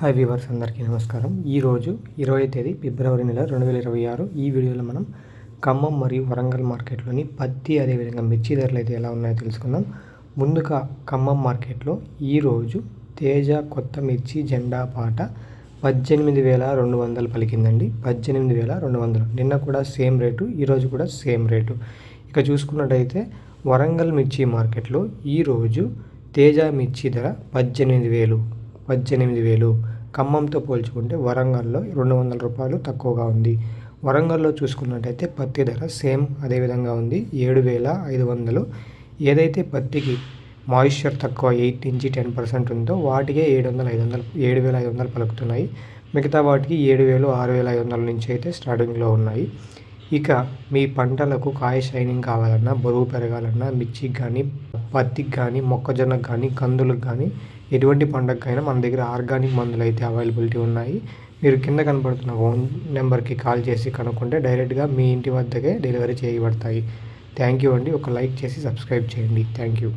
Hi viewers అందరికీ నమస్కారం. ఈరోజు ఇరవై తేదీ ఫిబ్రవరి నెల రెండు వేల ఇరవై ఆరు. ఈ వీడియోలో మనం ఖమ్మం మరియు వరంగల్ మార్కెట్లోని పత్తి అదేవిధంగా మిర్చి ధరలు అయితే ఎలా ఉన్నాయో తెలుసుకుందాం. ముందుగా ఖమ్మం మార్కెట్లో ఈరోజు తేజ కొత్త మిర్చి జెండా పాట పద్దెనిమిది వేల రెండు వందలు పలికిందండి. పద్దెనిమిది వేల రెండు వందలు. నిన్న కూడా సేమ్ రేటు ఈరోజు కూడా సేమ్ రేటు. ఇక చూసుకున్నట్టయితే వరంగల్ మిర్చి మార్కెట్లో ఈరోజు తేజ మిర్చి ధర పద్దెనిమిది వేలు. పద్దెనిమిది వేలు. ఖమ్మంతో పోల్చుకుంటే వరంగల్లో రెండు వందల రూపాయలు తక్కువగా ఉంది. వరంగల్లో చూసుకున్నట్టయితే పత్తి ధర సేమ్ అదే విధంగా ఉంది. ఏడు వేల ఐదు వందలు. ఏదైతే పత్తికి మాయిశ్చర్ తక్కువ ఎయిట్ నుంచి టెన్ పర్సెంట్ ఉందో వాటికే ఏడు వందల ఐదు వందలు ఏడు వేల ఐదు వందలు పలుకుతున్నాయి. మిగతా వాటికి ఏడు వేలు ఆరు వేల ఐదు వందల నుంచి అయితే స్టార్టింగ్లో ఉన్నాయి. ఇక మీ పంటలకు కాయ షైనింగ్ కావాలన్నా బరువు పెరగాలన్నా మిర్చికి కానీ పత్తికి కానీ మొక్కజొన్నకు కానీ కందులకు కానీ ఎటువంటి పండగకైనా మన దగ్గర ఆర్గానిక్ మందులు అయితే అవైలబిలిటీ ఉన్నాయి. మీరు కింద కనపడుతున్న ఫోన్ నెంబర్కి కాల్ చేసి కనుక్కుంటే డైరెక్ట్గా మీ ఇంటి వద్దకే డెలివరీ చేయబడతాయి. థ్యాంక్ యూ అండి. ఒక లైక్ చేసి సబ్స్క్రైబ్ చేయండి. Thank you.